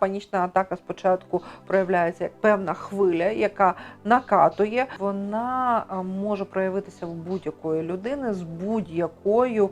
Панічна атака спочатку проявляється як певна хвиля, яка накатує. Вона може проявитися в будь-якої людини з будь-якою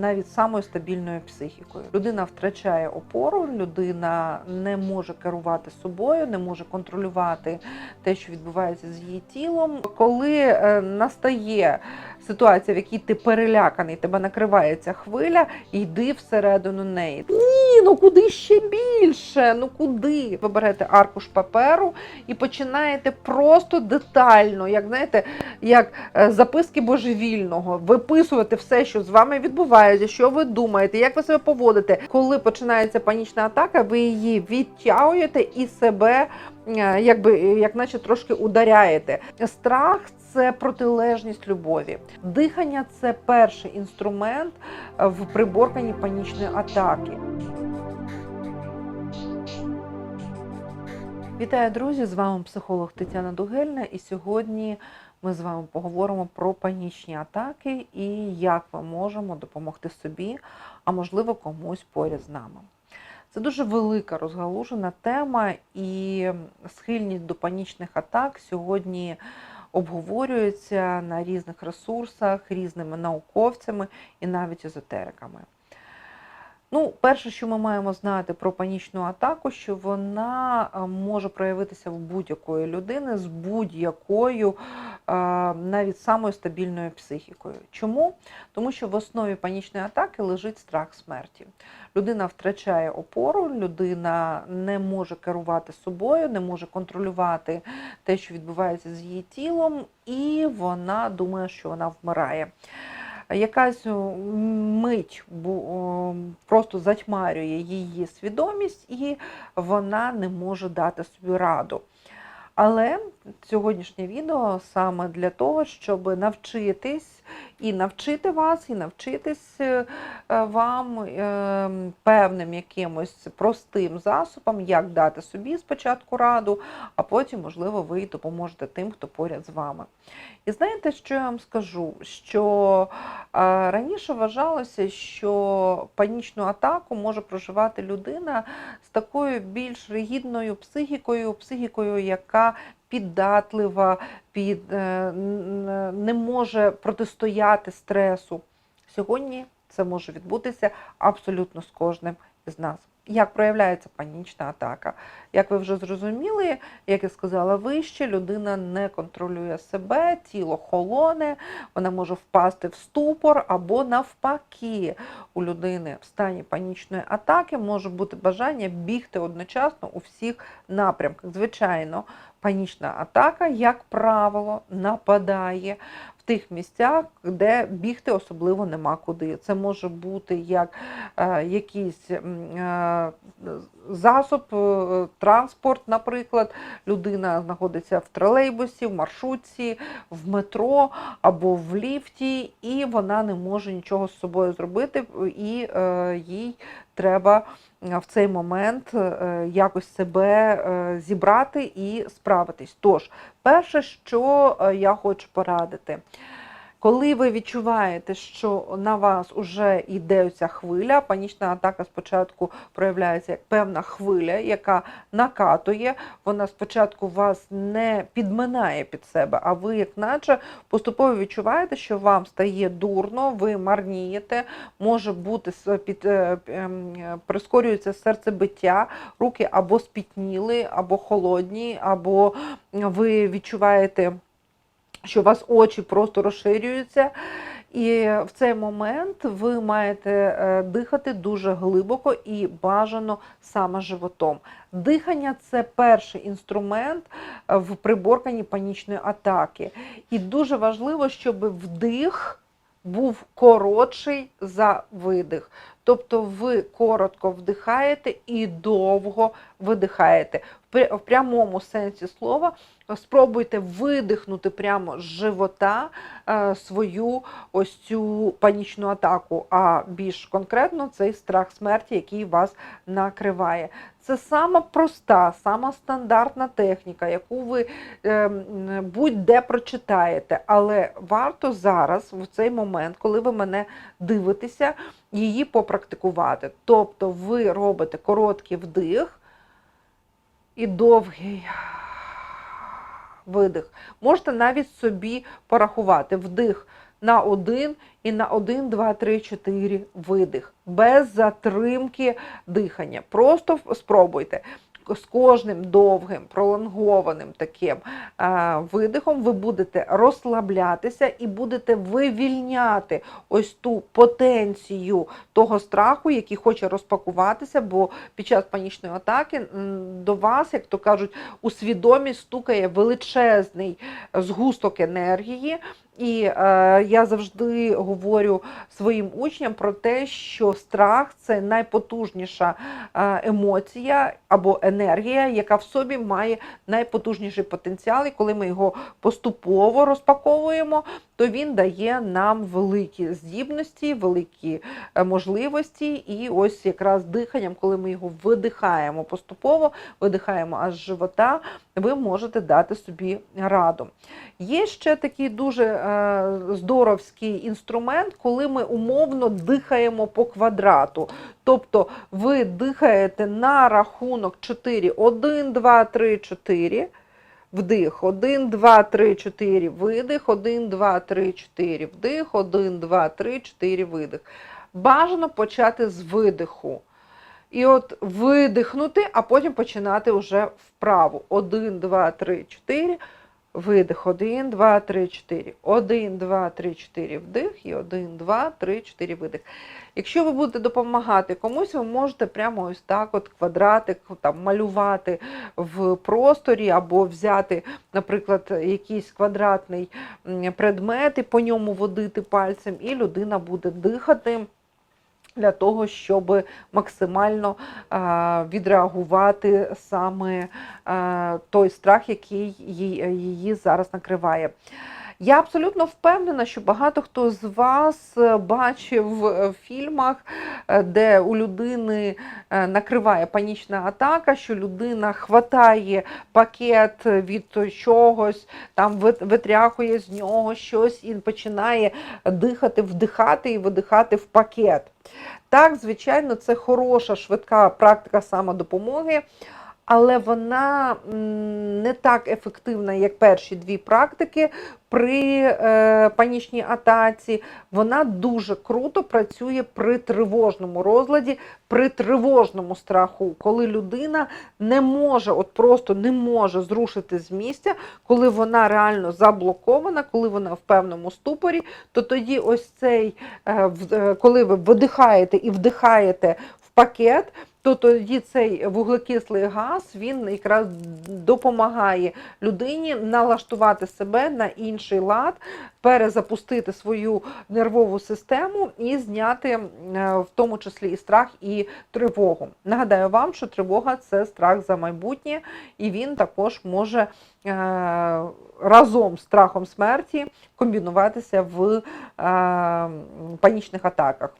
навіть самою стабільною психікою. Людина втрачає опору, людина не може керувати собою, не може контролювати те, що відбувається з її тілом. Коли е, настає ситуація, в якій ти переляканий, тебе накриває ця хвиля, йди всередину неї. Ні, ну куди ще більше? Ну куди? Ви берете аркуш паперу і починаєте просто детально, як знаєте, як е, записки божевільного, виписувати все, що з вами відбувається, що ви думаєте, як ви себе поводите. Коли починається панічна атака, ви її відтягуєте і себе, е, якби як наче трошки ударяєте. Страх це протилежність любові. Дихання це перший інструмент е, в приборканні панічної атаки. Вітаю, друзі! З вами психолог Тетяна Дугельна, і сьогодні ми з вами поговоримо про панічні атаки і як ми можемо допомогти собі, а можливо комусь поряд з нами. Це дуже велика розгалужена тема, і схильність до панічних атак сьогодні обговорюється на різних ресурсах, різними науковцями і навіть езотериками. Ну, перше, що ми маємо знати про панічну атаку, що вона е, може проявитися в будь-якої людини з будь-якою е, навіть самою стабільною психікою. Чому? Тому що в основі панічної атаки лежить страх смерті. Людина втрачає опору, людина не може керувати собою, не може контролювати те, що відбувається з її тілом, і вона думає, що вона вмирає якась мить просто затьмарює її свідомість, і вона не може дати собі раду. Але сьогоднішнє відео саме для того, щоб навчитись і навчити вас, і навчитись е, вам е, певним якимось простим засобом, як дати собі спочатку раду, а потім, можливо, ви допоможете тим, хто поряд з вами. І знаєте, що я вам скажу? Що раніше вважалося, що панічну атаку може проживати людина з такою більш ригідною психікою, психікою, яка піддатлива, під, е, не може протистояти стресу. Сьогодні це може відбутися абсолютно з кожним із нас. Як проявляється панічна атака? Як ви вже зрозуміли, як я сказала вище, людина не контролює себе, тіло холоне, вона може впасти в ступор або навпаки, у людини в стані панічної атаки може бути бажання бігти одночасно у всіх напрямках. Звичайно, панічна атака, як правило, нападає тих місцях, де бігти особливо нема куди. Це може бути як е, якийсь е, засоб, е, транспорт, наприклад, людина знаходиться в тролейбусі, в маршрутці, в метро або в ліфті, і вона не може нічого з собою зробити, і е, їй треба в цей момент е, якось себе е, зібрати і справитись. Тож, перше, що е, я хочу порадити. Коли ви відчуваєте, що на вас вже йде ця хвиля, панічна атака спочатку проявляється як певна хвиля, яка накатує, вона спочатку вас не підминає під себе, а ви, як наче, поступово відчуваєте, що вам стає дурно, ви марнієте, може бути під, ем, прискорюється серцебиття, руки або спітніли, або холодні, або ви відчуваєте що у вас очі просто розширюються. І в цей момент ви маєте е, дихати дуже глибоко і бажано саме животом. Дихання це перший інструмент е, в приборканні панічної атаки. І дуже важливо, щоб вдих був коротший за видих. Тобто ви коротко вдихаєте і довго видихаєте. В прямому сенсі слова. Спробуйте видихнути прямо з живота е, свою ось цю панічну атаку, а більш конкретно цей страх смерті, який вас накриває. Це сама проста, сама стандартна техніка, яку ви е, будь-де прочитаєте, але варто зараз, в цей момент, коли ви мене дивитеся, її попрактикувати. Тобто ви робите короткий вдих і довгий видих. Можете навіть собі порахувати вдих на один і на 1, 2, 3, 4 видих. Без затримки дихання. Просто спробуйте. З кожним довгим, пролонгованим таким видихом ви будете розслаблятися і будете вивільняти ось ту потенцію того страху, який хоче розпакуватися, бо під час панічної атаки до вас, як то кажуть, у свідомість стукає величезний згусток енергії. І е, я завжди говорю своїм учням про те, що страх це найпотужніша е, емоція або енергія, яка в собі має найпотужніший потенціал. І коли ми його поступово розпаковуємо, то він дає нам великі здібності, великі е, можливості. І ось якраз диханням, коли ми його видихаємо поступово, видихаємо аж живота, ви можете дати собі раду. Є ще такий дуже е, здоровський інструмент, коли ми умовно дихаємо по квадрату. Тобто ви дихаєте на рахунок 4, 1, 2, 3, 4. Вдих, 1, 2, 3, 4, видих, 1, 2, 3, 4, вдих, 1, 2, 3, 4, видих. Бажано почати з видиху. І от видихнути, а потім починати вже вправо. 1, 2, 3, 4, видих. 1, 2, 3, 4. 1, 2, 3, 4 вдих і 1, 2, 3, 4 видих. Якщо ви будете допомагати комусь, ви можете прямо ось так от квадратик там, малювати в просторі або взяти, наприклад, якийсь квадратний предмет і по ньому водити пальцем, і людина буде дихати для того, щоб максимально відреагувати саме той страх, який її зараз накриває. Я абсолютно впевнена, що багато хто з вас е, бачив е, в фільмах, е, де у людини накриває панічна атака, що людина хватає пакет від чогось, там витряхує з нього щось і починає дихати, вдихати і видихати в пакет. Так, звичайно, це хороша, швидка практика самодопомоги, але вона не так ефективна, як перші дві практики при е, панічній атаці. Вона дуже круто працює при тривожному розладі, при тривожному страху, коли людина не може, от просто не може зрушити з місця, коли вона реально заблокована, коли вона в певному ступорі, то тоді ось цей, е, е, коли ви видихаєте і вдихаєте в пакет, то тоді цей вуглекислий газ він якраз допомагає людині налаштувати себе на інший лад, перезапустити свою нервову систему і зняти е, в тому числі і страх, і тривогу. Нагадаю вам, що тривога це страх за майбутнє, і він також може е, разом з страхом смерті комбінуватися в е, панічних атаках.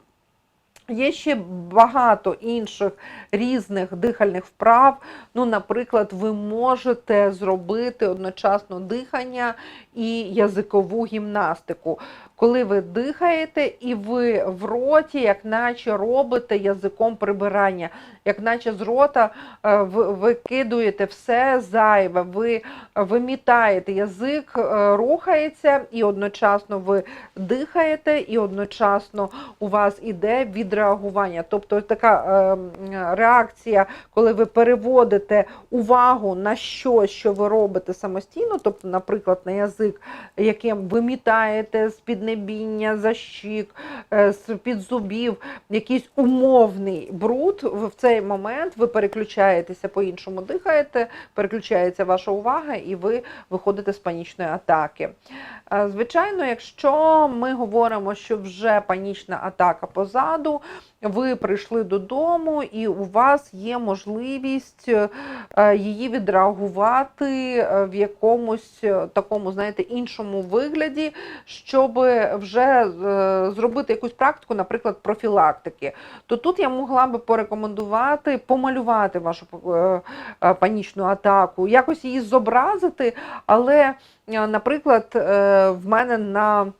Є ще багато інших різних дихальних вправ. Ну, наприклад, ви можете зробити одночасно дихання і язикову гімнастику. Коли ви дихаєте і ви в роті, як наче робите язиком прибирання, як наче з рота е, ви- викидуєте все зайве, ви вимітаєте, язик е, рухається, і одночасно ви дихаєте, і одночасно у вас іде відреагування. Тобто така е, реакція, коли ви переводите увагу на щось, що ви робите самостійно, тобто, наприклад, на язик, яким вимітаєте з піднебіння, за щік, е, під зубів, якийсь умовний бруд, в цей момент ви переключаєтеся по-іншому дихаєте, переключається ваша увага, і ви виходите з панічної атаки. Е, Звичайно, якщо ми говоримо, що вже панічна атака позаду, ви прийшли додому, і у вас є можливість е, її відреагувати е, в якомусь е, такому, знаєте, іншому вигляді, щоб вже зробити якусь практику, наприклад, профілактики. То тут я могла би порекомендувати помалювати вашу панічну атаку, якось її зобразити, але, наприклад, в мене на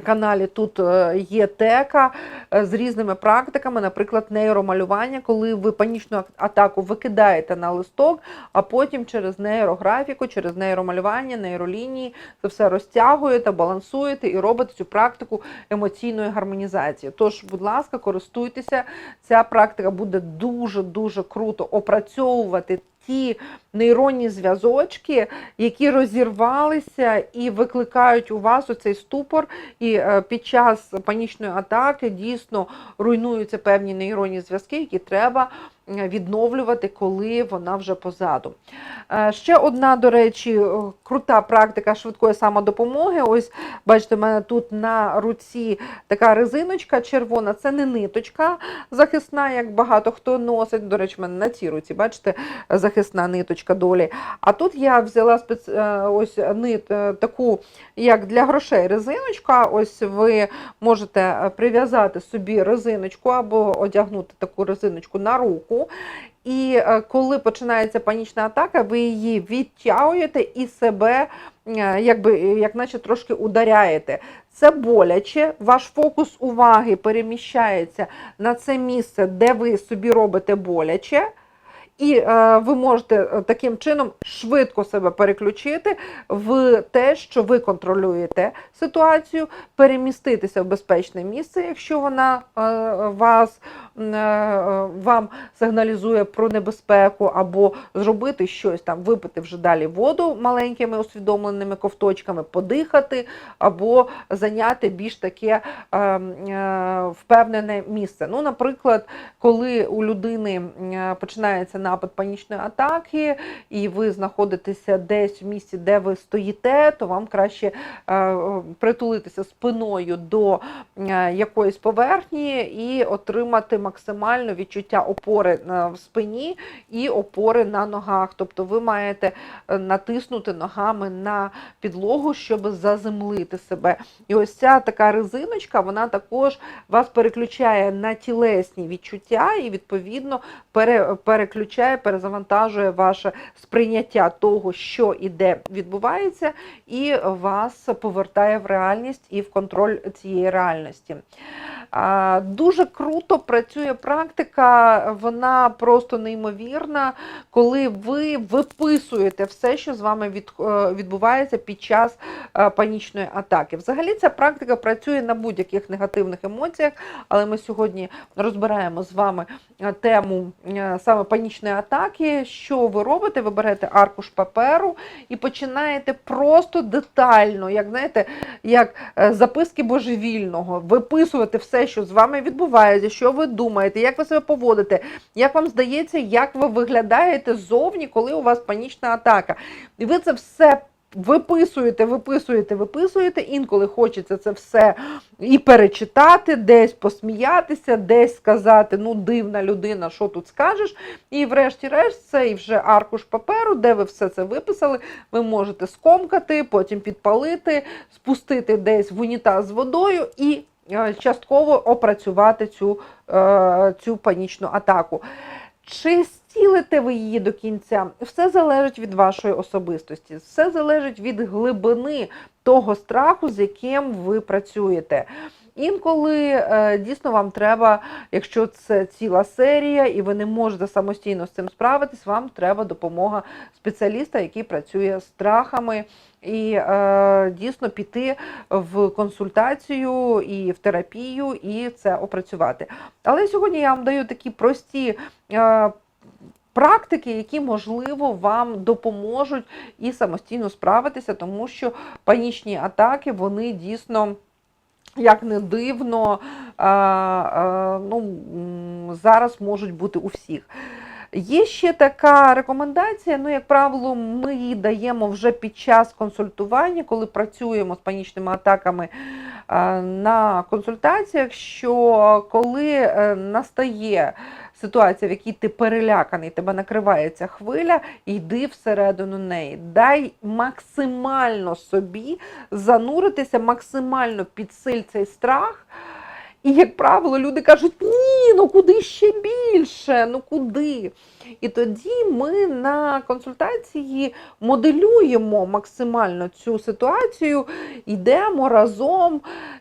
каналі тут е, є тека е, з різними практиками, наприклад, нейромалювання, коли ви панічну ак- атаку викидаєте на листок, а потім через нейрографіку, через нейромалювання, нейролінії це все розтягуєте, балансуєте і робите цю практику емоційної гармонізації. Тож, будь ласка, користуйтеся. Ця практика буде дуже дуже круто опрацьовувати. Ті нейронні зв'язочки, які розірвалися і викликають у вас оцей ступор, і е, під час панічної атаки дійсно руйнуються певні нейронні зв'язки, які треба відновлювати, коли вона вже позаду. Е, Ще одна, до речі, е, крута практика швидкої самодопомоги. Ось бачите, в мене тут на руці така резиночка червона, це не ниточка захисна, як багато хто носить. До речі, в мене на цій руці, бачите, захисна ниточка долі. А тут я взяла спец... е, ось нит е, таку, як для грошей резиночка. Ось ви можете е, прив'язати собі резиночку або одягнути таку резиночку на руку. І коли починається панічна атака, ви її відтягуєте і себе, якби, як наче трошки ударяєте. Це боляче, ваш фокус уваги переміщається на це місце, де ви собі робите боляче. І е, ви можете е, таким чином швидко себе переключити в те, що ви контролюєте ситуацію, переміститися в безпечне місце, якщо вона е, вас е, вам сигналізує про небезпеку, або зробити щось там, випити вже далі воду маленькими усвідомленими ковточками, подихати, або зайняти більш таке е, е, впевнене місце. Ну, наприклад, коли у людини е, починається напад панічної атаки, і ви знаходитеся десь в місці, де ви стоїте, то вам краще е, притулитися спиною до е, якоїсь поверхні і отримати максимально відчуття опори на- в спині і опори на ногах. Тобто ви маєте е, натиснути ногами на підлогу, щоб заземлити себе. І ось ця така резиночка, вона також вас переключає на тілесні відчуття і, відповідно, пере, переключає, перезавантажує ваше сприйняття того, що і де відбувається, і вас повертає в реальність і в контроль цієї реальності. Дуже круто працює практика, вона просто неймовірна, коли ви виписуєте все, що з вами е, відбувається під час е, панічної атаки. Взагалі ця практика працює на будь-яких негативних емоціях, але ми сьогодні розбираємо з вами е, тему саме панічної атаки. Що ви робите? Ви берете аркуш паперу і починаєте просто детально, як знаєте, як е, записки божевільного, виписувати все, що з вами відбувається, що ви думаєте, як ви себе поводите, як вам здається, як ви виглядаєте ззовні, коли у вас панічна атака. І ви це все. Виписуєте, виписуєте, виписуєте. Інколи хочеться це все і перечитати, десь посміятися, десь сказати, ну, дивна людина, що тут скажеш. І врешті-решт, цей вже аркуш паперу, де ви все це виписали, ви можете скомкати, потім підпалити, спустити десь в унітаз з водою і е, частково опрацювати цю, е, цю панічну атаку. Чи стілите ви її до кінця? Все залежить від вашої особистості, все залежить від глибини того страху, з яким ви працюєте. Інколи е, дійсно вам треба, якщо це ціла серія, і ви не можете самостійно з цим справитись, вам треба допомога спеціаліста, який працює з страхами, і е, дійсно піти в консультацію і в терапію, і це опрацювати. Але сьогодні я вам даю такі прості. Практики, які можливо вам допоможуть і самостійно справитися, тому що панічні атаки вони дійсно як не дивно, ну, зараз можуть бути у всіх. Є ще така рекомендація, ну, як правило, ми її даємо вже під час консультування, коли працюємо з панічними атаками на консультаціях, що коли е, настає ситуація, в якій ти переляканий, тебе накривається хвиля, йди всередину неї. Дай максимально собі зануритися, максимально підсиль цей страх. І, як правило, люди кажуть, ні, ну куди ще більше, ну куди? І тоді ми на консультації моделюємо максимально цю ситуацію, йдемо разом,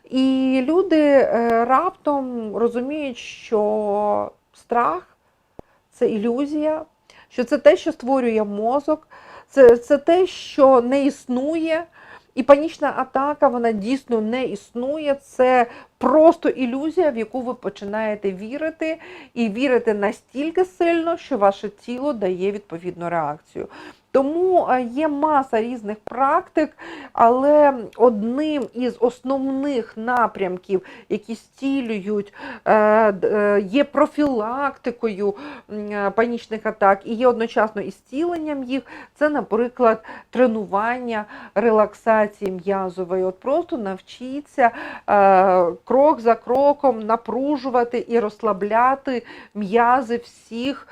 і люди е, раптом розуміють, що страх це ілюзія, що це те, що створює мозок, це, це те, що не існує. І панічна атака вона дійсно не існує. Це просто ілюзія, в яку ви починаєте вірити, і вірити настільки сильно, що ваше тіло дає відповідну реакцію. Тому е, є маса різних практик, але одним із основних напрямків, які стілюють, е, е, є профілактикою панічних атак і є одночасно і зціленням їх, це, наприклад, тренування релаксації м'язової. От просто навчіться крок за кроком напружувати і розслабляти м'язи всіх,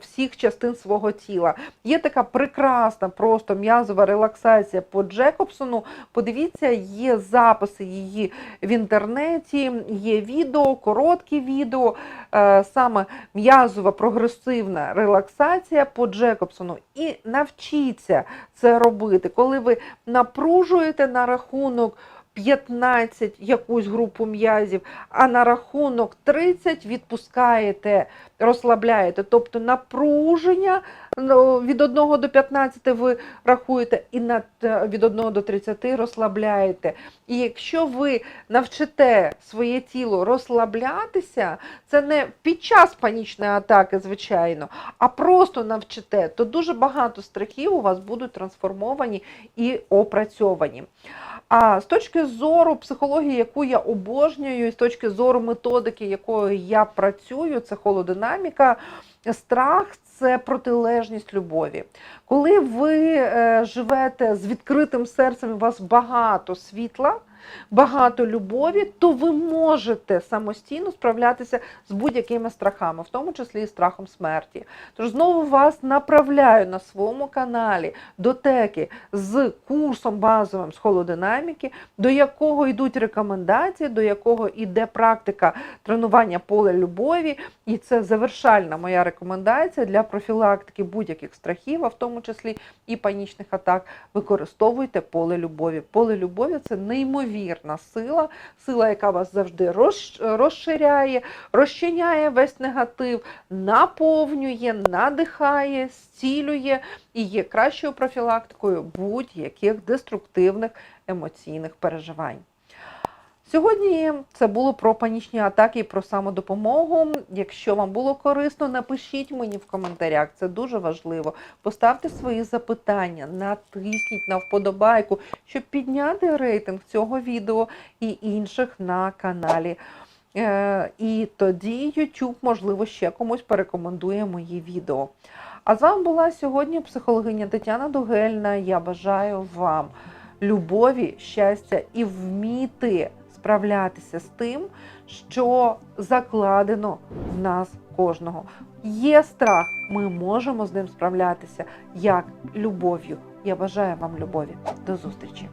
всіх частин свого тіла. Є така прекрасна просто м'язова релаксація по Джекобсону. Подивіться, є записи її в інтернеті, є відео, короткі відео, е, саме м'язова прогресивна релаксація по Джекобсону. І навчіться це робити, коли ви напружуєте на рахунок. 15 якусь групу м'язів, а на рахунок 30 відпускаєте, розслабляєте. Тобто напруження ну, від 1 до 15 ви рахуєте, і від 1 до 30 розслабляєте. І якщо ви навчите своє тіло розслаблятися, це не під час панічної атаки, звичайно, а просто навчите, то дуже багато страхів у вас будуть трансформовані і опрацьовані. А з точки зору психології, яку я обожнюю, і з точки зору методики, якою я працюю, це холодинаміка, страх це протилежність любові. Коли ви е, живете з відкритим серцем, у вас багато світла, багато любові, то ви можете самостійно справлятися з будь-якими страхами, в тому числі і страхом смерті. Тож знову вас направляю на своєму каналі до теки з курсом базовим з холодинаміки, до якого йдуть рекомендації, до якого йде практика тренування поле любові. І це завершальна моя рекомендація для профілактики будь-яких страхів, а в тому числі і панічних атак. Використовуйте поле любові. Поле любові це неймовірна сила, сила, яка вас завжди розширяє, розчиняє весь негатив, наповнює, надихає, зцілює і є кращою профілактикою будь-яких деструктивних емоційних переживань. Сьогодні це було про панічні атаки і про самодопомогу. Якщо вам було корисно, напишіть мені в коментарях. Це дуже важливо. Поставте свої запитання, натисніть на вподобайку, щоб підняти рейтинг цього відео і інших на каналі. Е, І тоді YouTube, можливо, ще комусь порекомендує мої відео. А з вами була сьогодні психологиня Тетяна Дугельна. Я бажаю вам любові, щастя і вміти справлятися з тим, що закладено в нас кожного. Є страх, ми можемо з ним справлятися як любов'ю. Я бажаю вам любові. До зустрічі!